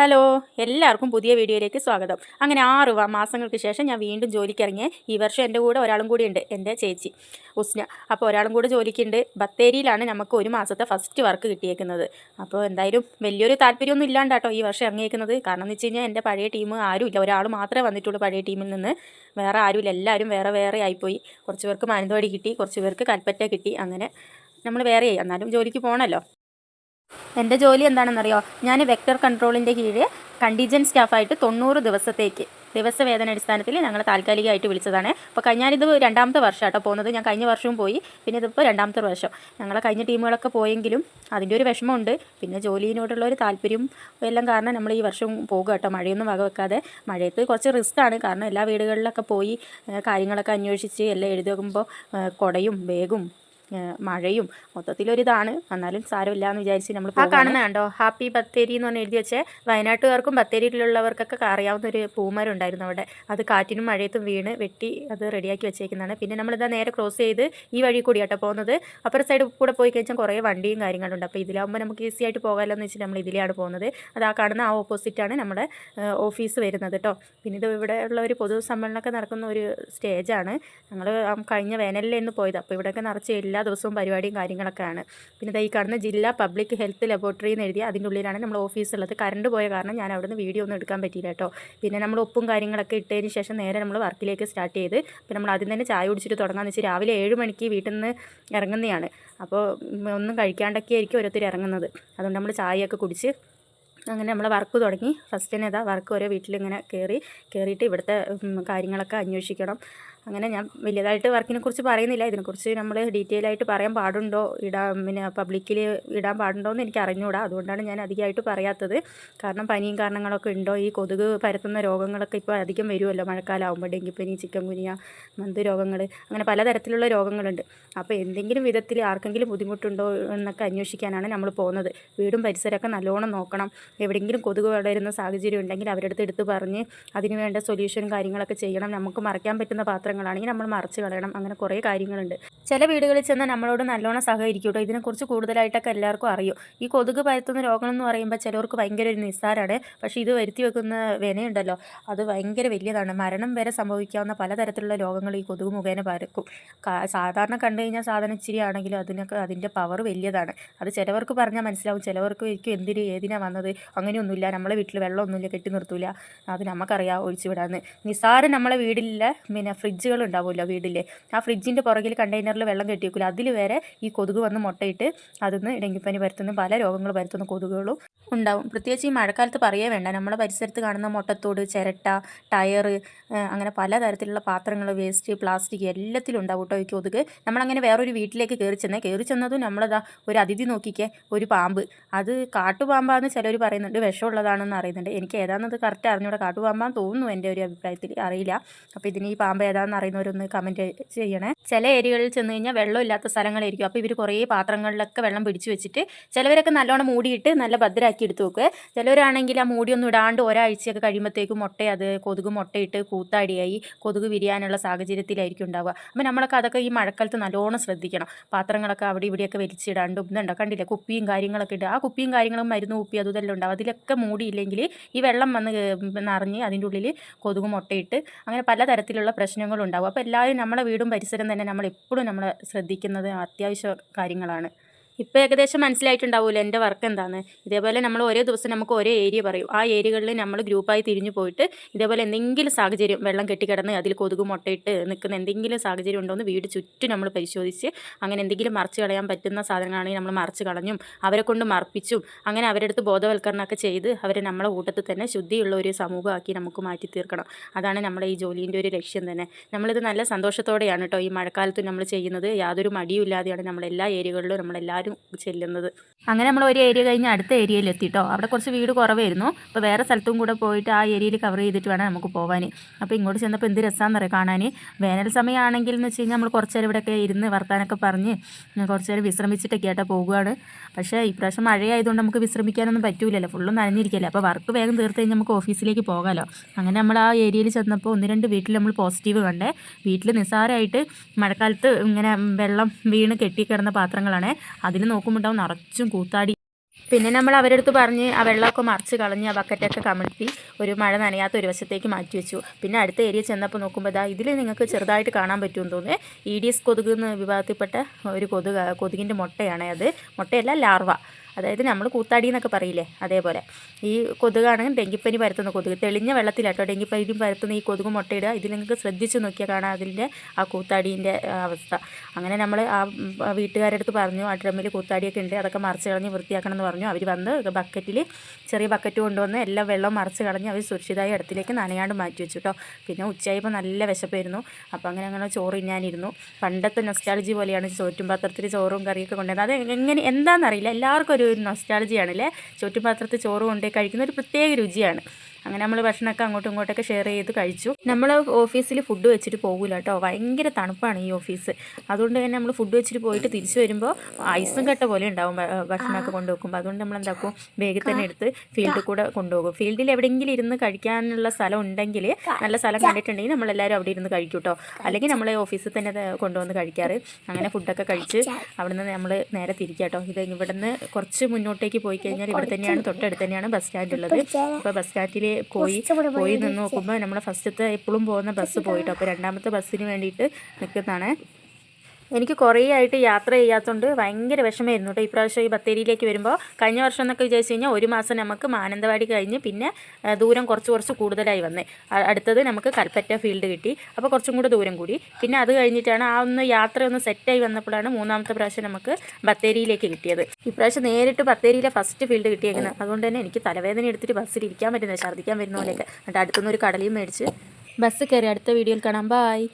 Hello എല്ലാവർക്കും പുതിയ വീഡിയോയിലേക്ക് സ്വാഗതം. അങ്ങനെ ആറ് മാസങ്ങൾക്ക് ശേഷം ഞാൻ വീണ്ടും ജോലിക്ക് ഇറങ്ങിയ ഈ വർഷം എന്റെ കൂടെ ഒരാളും കൂടി ഉണ്ട് എന്റെ ചേച്ചി ഉസ്ന. അപ്പോൾ ഒരാളും കൂടി ജോലിക്കുണ്ട്. ബത്തേരിയിലാണ് നമുക്ക് ഒരു മാസത്തെ ഫസ്റ്റ് വർക്ക് കിട്ടിയേക്കുന്നത്. അപ്പോൾ എന്തായാലും വലിയൊരു താല്പര്യമൊന്നും ഇല്ലാണ്ടാട്ടോ ഈ വർഷം ഇറങ്ങിയേക്കുന്നത്. കാരണം എന്ന് വെച്ച് കഴിഞ്ഞാൽ എന്റെ പഴയ ടീം ആരുമില്ല ഒരാൾ മാത്രമേ വന്നിട്ടുള്ളൂ പഴയ ടീമിൽ നിന്ന്. വേറെ ആരുമില്ല എല്ലാവരും വേറെ വേറെ ആയിപ്പോയി. കുറച്ച് പേർക്ക് മാനന്തവാടി കിട്ടി കുറച്ച് പേർക്ക് കൽപ്പറ്റ കിട്ടി. അങ്ങനെ നമ്മൾ വേറെയായി എന്നാലും ജോലിക്ക് പോകണമല്ലോ എന്റെ ജോലി എന്താണെന്നറിയോ? ഞാൻ വെക്ടർ കൺട്രോളിന്റെ കീഴിൽ കണ്ടീജൻ സ്റ്റാഫായിട്ട് തൊണ്ണൂറ് ദിവസത്തേക്ക് ദിവസവേതന അടിസ്ഥാനത്തിൽ ഞങ്ങൾ താൽക്കാലികമായിട്ട് വിളിച്ചതാണ്. അപ്പോൾ കഴിഞ്ഞാലിത് രണ്ടാമത്തെ വർഷമാട്ടോ പോകുന്നത്. ഞാൻ കഴിഞ്ഞ വർഷവും പോയി. പിന്നെ ഇതിപ്പോൾ രണ്ടാമത്തെ വർഷം ഞങ്ങളെ കഴിഞ്ഞ ടീമുകളൊക്കെ പോയെങ്കിലും അതിന്റെ ഒരു വിഷമമുണ്ട്. പിന്നെ ജോലിയിനോടുള്ള ഒരു താല്പര്യം എല്ലാം കാരണം നമ്മൾ ഈ വർഷം പോകുക കേട്ടോ. മഴയൊന്നും വക വെക്കാതെ മഴയത്ത് കുറച്ച് ആണ്. കാരണം എല്ലാ വീടുകളിലൊക്കെ പോയി കാര്യങ്ങളൊക്കെ അന്വേഷിച്ച് എല്ലാം എഴുതി നോക്കുമ്പോൾ കുടയും ബാഗും മഴയും മൊത്തത്തിലൊരിതാണ്. എന്നാലും സാരമില്ല എന്ന് വിചാരിച്ച് നമ്മൾ ആ കാണുന്ന കണ്ടോ? ഹാപ്പി ബത്തേരി എന്ന് പറഞ്ഞ് എഴുതി വെച്ചേ വയനാട്ടുകാർക്കും ബത്തേരിയിലുള്ളവർക്കൊക്കെ അറിയാവുന്ന ഒരു പൂമരം ഉണ്ടായിരുന്നു അവിടെ. അത് കാറ്റിനും മഴയത്തും വീണ് വെട്ടി അത് റെഡിയാക്കി വെച്ചേക്കുന്നതാണ്. പിന്നെ നമ്മളിതാ നേരെ ക്രോസ് ചെയ്ത് ഈ വഴി കൂടി കേട്ടോ പോകുന്നത്. അപ്പുറ സൈഡ് കൂടെ പോയി കഴിഞ്ഞാൽ കുറേ വണ്ടിയും കാര്യങ്ങളുണ്ട്. അപ്പോൾ ഇതിലാകുമ്പോൾ നമുക്ക് ഈസി ആയിട്ട് പോകാമല്ലോ എന്ന് വെച്ചിട്ട് നമ്മൾ ഇതിലാണ് പോകുന്നത്. അത് ആ കാണുന്ന ആ ഓപ്പോസിറ്റാണ് നമ്മുടെ ഓഫീസ് വരുന്നത് കേട്ടോ പിന്നെ ഇത് ഇവിടെ ഉള്ള ഒരു പൊതു സമ്മേളനമൊക്കെ നടക്കുന്ന ഒരു സ്റ്റേജാണ് ഞങ്ങൾ കഴിഞ്ഞ വേനലിൽ നിന്ന് പോയത്. അപ്പോൾ ഇവിടെയൊക്കെ നിറച്ച് എല്ലാ ദിവസവും പരിപാടിയും കാര്യങ്ങളൊക്കെയാണ്. പിന്നെ ഈ കാണുന്ന ജില്ലാ പബ്ലിക് ഹെൽത്ത് ലബോറട്ടറി എന്ന് എഴുതി അതിന്റെ ഉള്ളിലാണ് നമ്മൾ ഓഫീസ് ഉള്ളത് കറണ്ട് പോയ കാരണം ഞാൻ അവിടുന്ന് വീഡിയോ ഒന്നും എടുക്കാൻ പറ്റിയില്ല കേട്ടോ. പിന്നെ നമ്മൾ ഉപ്പും കാര്യങ്ങളൊക്കെ ഇട്ടതിന് ശേഷം നേരെ നമ്മൾ വർക്കിലേക്ക് സ്റ്റാർട്ട് ചെയ്ത് അപ്പോൾ നമ്മൾ ആദ്യം തന്നെ ചായ കുടിച്ചിട്ട് തുടങ്ങാമെന്ന് വെച്ചാൽ രാവിലെ ഏഴ് മണിക്ക് വീട്ടിൽ നിന്ന് ഇറങ്ങുന്നതാണ്. അപ്പോൾ ഒന്നും കഴിക്കാണ്ടൊക്കെ ആയിരിക്കും ഓരോരുത്തർ ഇറങ്ങുന്നത്. അതുകൊണ്ട് നമ്മൾ ചായയൊക്കെ കുടിച്ച് അങ്ങനെ നമ്മൾ വർക്ക് തുടങ്ങി. ഫസ്റ്റ് തന്നെ ഇതാ വർക്ക് ഓരോ വീട്ടിലിങ്ങനെ കയറി കയറിയിട്ട് ഇവിടുത്തെ കാര്യങ്ങളൊക്കെ അന്വേഷിക്കണം. അങ്ങനെ ഞാൻ വലിയതായിട്ട് വർക്കിനെ കുറിച്ച് പറയുന്നില്ല. ഇതിനെക്കുറിച്ച് നമ്മൾ ഡീറ്റെയിൽ ആയിട്ട് പറയാൻ പാടുണ്ടോ? ഇടാൻ പിന്നെ പബ്ലിക്കിൽ ഇടാൻ പാടുണ്ടോ എന്ന് എനിക്ക് അറിഞ്ഞുകൂടാ അതുകൊണ്ടാണ് ഞാൻ അധികമായിട്ട് പറയാത്തത്. കാരണം പനിയും കാരണങ്ങളൊക്കെ ഉണ്ടോ? ഈ കൊതുക് പരത്തുന്ന രോഗങ്ങളൊക്കെ ഇപ്പോൾ അധികം വരുമല്ലോ മഴക്കാലമാകുമ്പോൾ ഡെങ്കിപ്പനി ചിക്കൻ കുനിയ മന്ത് രോഗങ്ങൾ അങ്ങനെ പലതരത്തിലുള്ള രോഗങ്ങളുണ്ട്. അപ്പോൾ എന്തെങ്കിലും വിധത്തിൽ ആർക്കെങ്കിലും ബുദ്ധിമുട്ടുണ്ടോ എന്നൊക്കെ അന്വേഷിക്കാനാണ് നമ്മൾ പോകുന്നത്. വീടും പരിസരമൊക്കെ നല്ലോണം നോക്കണം. എവിടെയെങ്കിലും കൊതുക് വളരുന്ന സാഹചര്യം ഉണ്ടെങ്കിൽ അവരുടെ അടുത്ത് എടുത്ത് പറഞ്ഞ് അതിനുവേണ്ട സൊല്യൂഷൻ കാര്യങ്ങളൊക്കെ ചെയ്യണം. നമുക്ക് മറയ്ക്കാൻ പറ്റുന്ന പാത്രങ്ങളാണെങ്കിൽ നമ്മൾ മറച്ച് കളയണം. അങ്ങനെ കുറേ കാര്യങ്ങളുണ്ട്. ചില വീടുകളിൽ ചെന്നാൽ നമ്മളോട് നല്ലോണം സഹകരിക്കും കേട്ടോ ഇതിനെക്കുറിച്ച് കൂടുതലായിട്ടൊക്കെ എല്ലാവർക്കും അറിയും. ഈ കൊതുക് പരത്തുന്ന രോഗം എന്ന് പറയുമ്പോൾ ചിലവർക്ക് ഭയങ്കര ഒരു നിസ്സാരമാണ് പക്ഷേ ഇത് വരുത്തി വെക്കുന്ന വിനയുണ്ടല്ലോ. അത് ഭയങ്കര വലിയതാണ്. മരണം വരെ സംഭവിക്കാവുന്ന പലതരത്തിലുള്ള രോഗങ്ങൾ ഈ കൊതുക് മുഖേന പരക്കും. സാധാരണ കണ്ടു കഴിഞ്ഞാൽ സാധനം ഇച്ചിരി ആണെങ്കിലും അതിനൊക്കെ അതിന്റെ പവർ വലിയതാണ്. അത് ചിലവർക്ക് പറഞ്ഞാൽ മനസ്സിലാവും. ചിലവർക്ക് ഒരിക്കലും എന്തിന് ഏതിനാണ് വന്നത്? അങ്ങനെയൊന്നുമില്ല. നമ്മളെ വീട്ടിൽ വെള്ളമൊന്നുമില്ല കെട്ടി നിർത്തൂല. അത് നമുക്കറിയാം ഒഴിച്ചു വിടാന്ന് നിസ്സാരം നമ്മളെ വീടില്ല. പിന്നെ ഫ്രിഡ്ജുകൾ ഉണ്ടാവുമല്ലോ വീട്ടിൽ ആ ഫ്രിഡ്ജിന്റെ പുറകിൽ കണ്ടെയ്നറിൽ വെള്ളം കെട്ടി വെക്കില്ല അതിൽ വരെ ഈ കൊതുക് വന്ന് മുട്ടയിട്ട് അതിന്ന് ഡെങ്കിപ്പനി പരത്തുന്ന പല രോഗങ്ങൾ പരത്തുന്ന കൊതുകുകളും ഉണ്ടാവും. പ്രത്യേകിച്ച് ഈ മഴക്കാലത്ത് പറയേ വേണ്ട. നമ്മുടെ പരിസരത്ത് കാണുന്ന മുട്ടത്തോട് ചിരട്ട ടയർ അങ്ങനെ പല തരത്തിലുള്ള പാത്രങ്ങൾ വേസ്റ്റ് പ്ലാസ്റ്റിക് എല്ലാത്തിലും ഉണ്ടാവും കേട്ടോ ഈ കൊതുക്. നമ്മളങ്ങനെ വേറൊരു വീട്ടിലേക്ക് കയറി ചെന്നേ കയറി ചെന്നതും നമ്മളതാ ഒരു അതിഥി നോക്കിക്കേ ഒരു പാമ്പ്. അത് കാട്ടുപാമ്പാന്ന് ചിലർ പറയുന്നുണ്ട്. വിഷമുള്ളതാണെന്ന് അറിയുന്നുണ്ട്. എനിക്ക് ഏതാണെന്നത് കറക്റ്റ് അറിഞ്ഞൂടെ. കാട്ടുപാമ്പാന്ന് തോന്നുന്നു എന്റെ ഒരു അഭിപ്രായത്തിൽ. അറിയില്ല. അപ്പോൾ ഇതിന് ഈ പാമ്പ് ഏതാണെന്ന് അറിയുന്നവരൊന്ന് കമന്റ് ചെയ്യണേ. ചില ഏരിയകളിൽ ചെന്ന് കഴിഞ്ഞാൽ വെള്ളമില്ലാത്ത സ്ഥലങ്ങളായിരിക്കും. അപ്പോൾ ഇവർ കുറേ പാത്രങ്ങളിലൊക്കെ വെള്ളം പിടിച്ചു വെച്ചിട്ട് ചിലവരൊക്കെ നല്ലോണം മൂടിയിട്ട് നല്ല ഭദ്രാക്കി എടുത്ത് വെക്കുക ചിലവരാണെങ്കിൽ ആ മൂടിയൊന്നും ഇടാണ്ട് ഒരാഴ്ചയൊക്കെ കഴിയുമ്പോഴത്തേക്കും മുട്ട അത് കൊതുക് മുട്ടയിട്ട് കൂത്താടിയായി കൊതുക് വിരിയാനുള്ള സാഹചര്യത്തിലായിരിക്കും ഉണ്ടാവുക. അപ്പോൾ നമ്മളൊക്കെ അതൊക്കെ ഈ മഴക്കാലത്ത് നല്ലോണം ശ്രദ്ധിക്കണം. പാത്രങ്ങളൊക്കെ അവിടെ ഇവിടെയൊക്കെ വലിച്ചിടാണ്ടും ഇതുണ്ടോ? കണ്ടില്ല? കുപ്പിയും കാര്യങ്ങളൊക്കെ ഉണ്ട് ആ കുപ്പിയും കാര്യങ്ങളും മരുന്ന് കുപ്പി അതും ഉണ്ടാവും. അതിലൊക്കെ മൂടിയില്ലെങ്കിൽ ഈ വെള്ളം വന്ന് നിറഞ്ഞ് അതിന്റെ ഉള്ളിൽ കൊതുക് മുട്ടയിട്ട് അങ്ങനെ പലതരത്തിലുള്ള പ്രശ്നങ്ങളും ഉണ്ടാവും അപ്പോൾ എല്ലാവരും നമ്മളെ വീടും പരിസരം തന്നെ നമ്മൾ എപ്പോഴും നമ്മൾ ശ്രദ്ധിക്കുന്നത് അത്യാവശ്യ കാര്യങ്ങളാണ്. ഇപ്പോൾ ഏകദേശം മനസ്സിലായിട്ടുണ്ടാവുമല്ലോ എന്റെ വർക്ക് എന്താണ് ഇതേപോലെ നമ്മൾ ഓരോ ദിവസം നമുക്ക് ഓരോ ഏരിയ പറയും. ആ ഏരിയകളിൽ നമ്മൾ ഗ്രൂപ്പായി തിരിഞ്ഞു പോയിട്ട് ഇതേപോലെ എന്തെങ്കിലും സാഹചര്യം വെള്ളം കെട്ടിക്കിടന്ന് അതിൽ കൊതുക് മുട്ടയിട്ട് നിൽക്കുന്ന എന്തെങ്കിലും സാഹചര്യം ഉണ്ടോ എന്ന് വീട് ചുറ്റും നമ്മൾ പരിശോധിച്ച് അങ്ങനെ എന്തെങ്കിലും മറച്ച് കളയാൻ പറ്റുന്ന സാധനങ്ങളാണെങ്കിൽ നമ്മൾ മറച്ച് കളഞ്ഞും അവരെ കൊണ്ട് മറപ്പിച്ചും അങ്ങനെ അവരുടെ അടുത്ത് ബോധവൽക്കരണമൊക്കെ ചെയ്ത് അവരെ നമ്മളെ കൂട്ടത്തിൽ തന്നെ ശുദ്ധിയുള്ള ഒരു സമൂഹമാക്കി നമുക്ക് മാറ്റി തീർക്കണം. അതാണ് നമ്മുടെ ഈ ജോലീന്റെ ഒരു ലക്ഷ്യം തന്നെ. നമ്മളിത് നല്ല സന്തോഷത്തോടെയാണ് കേട്ടോ ഈ മഴക്കാലത്ത് നമ്മൾ ചെയ്യുന്നത്. യാതൊരു മടിയും ഇല്ലാതെയാണ് നമ്മൾ എല്ലാ ഏരിയകളിലും നമ്മളെല്ലാവരും ചെല്ലുന്നത്. അങ്ങനെ നമ്മൾ ഒരു ഏരിയ കഴിഞ്ഞ് അടുത്ത ഏരിയയിൽ എത്തിട്ടോ. അവിടെ കുറച്ച് വീട് കുറവായിരുന്നു. അപ്പോൾ വേറെ സ്ഥലത്തും കൂടെ പോയിട്ട് ആ ഏരിയയിൽ കവർ ചെയ്തിട്ട് വേണം നമുക്ക് പോകാൻ അപ്പോൾ ഇങ്ങോട്ട് ചെന്നപ്പോൾ എന്ത് രസമാണെന്ന് അറിയാം കാണാൻ. വേനൽ സമയമാണെങ്കിൽ എന്ന് വെച്ച് കഴിഞ്ഞാൽ നമ്മൾ കുറച്ച് നേരം ഇവിടെയൊക്കെ ഇരുന്ന് വർത്താനൊക്കെ പറഞ്ഞ് കുറച്ച് നേരം വിശ്രമിച്ചിട്ടൊക്കെ ആയിട്ട് പോകുകയാണ് പക്ഷേ ഇപ്രാവശ്യം മഴയായതുകൊണ്ട് നമുക്ക് വിശ്രമിക്കാനൊന്നും പറ്റൂലല്ലോ. ഫുള്ളും നനഞ്ഞിരിക്കല്ലേ. അപ്പോൾ വർക്ക് വേഗം തീർത്ത് കഴിഞ്ഞാൽ നമുക്ക് ഓഫീസിലേക്ക് പോകാമല്ലോ അങ്ങനെ നമ്മൾ ആ ഏരിയയിൽ ചെന്നപ്പോൾ ഒന്ന് രണ്ട് വീട്ടിൽ നമ്മൾ പോസിറ്റീവ് കണ്ടേ. വീട്ടിൽ നിസ്സാരമായിട്ട് മഴക്കാലത്ത് ഇങ്ങനെ വെള്ളം വീണ് കെട്ടിക്കിടന്ന പാത്രങ്ങളാണ്. അതിൽ നോക്കുമ്പോൾ നിറച്ചും കൂത്താടി. പിന്നെ നമ്മൾ അവരെടുത്ത് പറഞ്ഞ് ആ വെള്ളമൊക്കെ മറിച്ച് കളഞ്ഞ് ആ ബക്കറ്റൊക്കെ കമഴ്ത്തി ഒരു മഴ നനയാത്ത ഒരു വശത്തേക്ക് മാറ്റി വെച്ചു. പിന്നെ അടുത്ത ഏരിയ ചെന്നപ്പോൾ നോക്കുമ്പോൾ ഇതാ ഇതിൽ നിങ്ങൾക്ക് ചെറുതായിട്ട് കാണാൻ പറ്റുമെന്ന് തോന്നുന്നു. ഇ ഡി എസ് കൊതുക് വിഭാഗത്തിൽപ്പെട്ട ഒരു കൊതുക് കൊതുകിന്റെ മുട്ടയാണ് അത്. മുട്ടയല്ല ലാർവ. അതായത് നമ്മൾ കൂത്താടി എന്നൊക്കെ പറയില്ലേ അതേപോലെ. ഈ കൊതുകാണ് ഡെങ്കിപ്പനി പരത്തുന്ന കൊതുക് തെളിഞ്ഞ വെള്ളത്തിലാട്ടോ ഡെങ്കിപ്പനി പരത്തുന്ന ഈ കൊതുക് മുട്ടയിടുക ഇതിൽ നിങ്ങൾക്ക് ശ്രദ്ധിച്ച് നോക്കിയാൽ കാണാം അതിന്റെ ആ കൂത്താടീന്റെ അവസ്ഥ. അങ്ങനെ നമ്മൾ ആ വീട്ടുകാരുടെ അടുത്ത് പറഞ്ഞു ആ ഡ്രമ്മിൽ കൂത്താടിയൊക്കെ ഉണ്ട് അതൊക്കെ മറിച്ച് കളഞ്ഞ് വൃത്തിയാക്കണം എന്ന് പറഞ്ഞു. അവർ വന്ന് ബക്കറ്റിൽ ചെറിയ ബക്കറ്റ് കൊണ്ടുവന്ന് എല്ലാം വെള്ളം മറിച്ച് കളഞ്ഞ് അവർ സുരക്ഷിതമായ ഇടത്തിലേക്ക് നനയാണ്ട് മാറ്റി വെച്ചു കേട്ടോ പിന്നെ ഉച്ചയായപ്പോൾ നല്ല വിശപ്പായിരുന്നു. അപ്പോൾ അങ്ങനെ അങ്ങനെ ചോറ് ഇന്നാനിരുന്നു പണ്ടത്തെ നൊസ്റ്റാളജി പോലെയാണ് ചോറ്റും പാത്രത്തിൽ ചോറും കറിയൊക്കെ കൊണ്ടുവന്നത് അത് എങ്ങനെ എന്താണെന്നറിയില്ല എല്ലാവർക്കും ഒരു നൊസ്റ്റാളജിയാണ് അല്ലേ ചുറ്റുപാത്രത്തിൽ ചോറ് കൊണ്ടുപോയി കഴിക്കുന്ന ഒരു പ്രത്യേക രുചിയാണ്. അങ്ങനെ നമ്മൾ ഭക്ഷണമൊക്കെ അങ്ങോട്ടും ഇങ്ങോട്ടൊക്കെ ഷെയർ ചെയ്ത് കഴിച്ചു. നമ്മൾ ഓഫീസിൽ ഫുഡ് വെച്ചിട്ട് പോകില്ല കേട്ടോ ഭയങ്കര തണുപ്പാണ് ഈ ഓഫീസ് അതുകൊണ്ട് തന്നെ നമ്മൾ ഫുഡ് വെച്ചിട്ട് പോയിട്ട് തിരിച്ചു വരുമ്പോൾ ഐസും കെട്ട പോലെ ഉണ്ടാവും ഭക്ഷണമൊക്കെ കൊണ്ടുവെക്കുമ്പോൾ അതുകൊണ്ട് നമ്മൾ എന്താക്കും വേഗം തന്നെ എടുത്ത് ഫീൽഡിൽ കൂടെ കൊണ്ടുപോകും ഫീൽഡിൽ എവിടെയെങ്കിലും ഇരുന്ന് കഴിക്കാനുള്ള സ്ഥലം ഉണ്ടെങ്കിൽ നല്ല സ്ഥലം കണ്ടിട്ടുണ്ടെങ്കിൽ നമ്മളെല്ലാവരും അവിടെ ഇരുന്ന് കഴിക്കും കേട്ടോ അല്ലെങ്കിൽ നമ്മൾ ഓഫീസിൽ തന്നെ കൊണ്ടുവന്ന് കഴിക്കാറ്. അങ്ങനെ ഫുഡൊക്കെ കഴിച്ച് അവിടെ നിന്ന് നമ്മൾ നേരെ തിരിക്കുക കേട്ടോ ഇത് ഇവിടുന്ന് കുറച്ച് മുന്നോട്ടേക്ക് പോയി കഴിഞ്ഞാൽ ഇവിടെ തന്നെയാണ് തൊട്ടടുത്ത് തന്നെയാണ് ബസ് സ്റ്റാൻഡ് ഉള്ളത്. അപ്പോൾ ബസ് സ്റ്റാൻഡിൽ പോയി പോയി നിന്ന് നോക്കുമ്പോൾ നമ്മൾ ഫസ്റ്റത്തെ എപ്പോഴും പോകുന്ന ബസ് പോയിട്ട്. അപ്പോൾ രണ്ടാമത്തെ ബസ്സിന് വേണ്ടിയിട്ട് നിൽക്കുന്നതാണ് എനിക്ക് കുറേ ആയിട്ട് യാത്ര ചെയ്യാത്തതുകൊണ്ട് ഭയങ്കര വിഷമമായിരുന്നു കേട്ടോ. ഇപ്രാവശ്യം ഈ ബത്തേരിയിലേക്ക് വരുമ്പോൾ കഴിഞ്ഞ വർഷം എന്നൊക്കെ വിചാരിച്ചു കഴിഞ്ഞാൽ ഒരു മാസം നമുക്ക് മാനന്തവാടി കഴിഞ്ഞ് പിന്നെ ദൂരം കുറച്ച് കുറച്ച് കൂടുതലായി വന്നേ. അടുത്തത് നമുക്ക് കൽപ്പറ്റ ഫീൽഡ് കിട്ടി. അപ്പോൾ കുറച്ചും കൂടെ ദൂരം കൂടി. പിന്നെ അത് കഴിഞ്ഞിട്ടാണ് ആ ഒന്ന് യാത്ര ഒന്ന് സെറ്റായി വന്നപ്പോഴാണ് മൂന്നാമത്തെ പ്രാവശ്യം നമുക്ക് ബത്തേരിയിലേക്ക് കിട്ടിയത്. ഇപ്രാവശ്യം നേരിട്ട് ബത്തേരിയിലെ ഫസ്റ്റ് ഫീൽഡ് കിട്ടിയേക്കുന്നത്. അതുകൊണ്ട് തന്നെ എനിക്ക് തലവേദന എടുത്തിട്ട് ബസ്സിൽ ഇരിക്കാൻ പറ്റുന്നില്ല. ഛർദ്ദിക്കാൻ വരുന്ന പോലെയൊക്കെ. എന്നിട്ട് അടുത്തുനിന്ന് ഒരു കടലയും മേടിച്ച് ബസ് കയറി. അടുത്ത വീഡിയോയിൽ കാണാം. ബായ്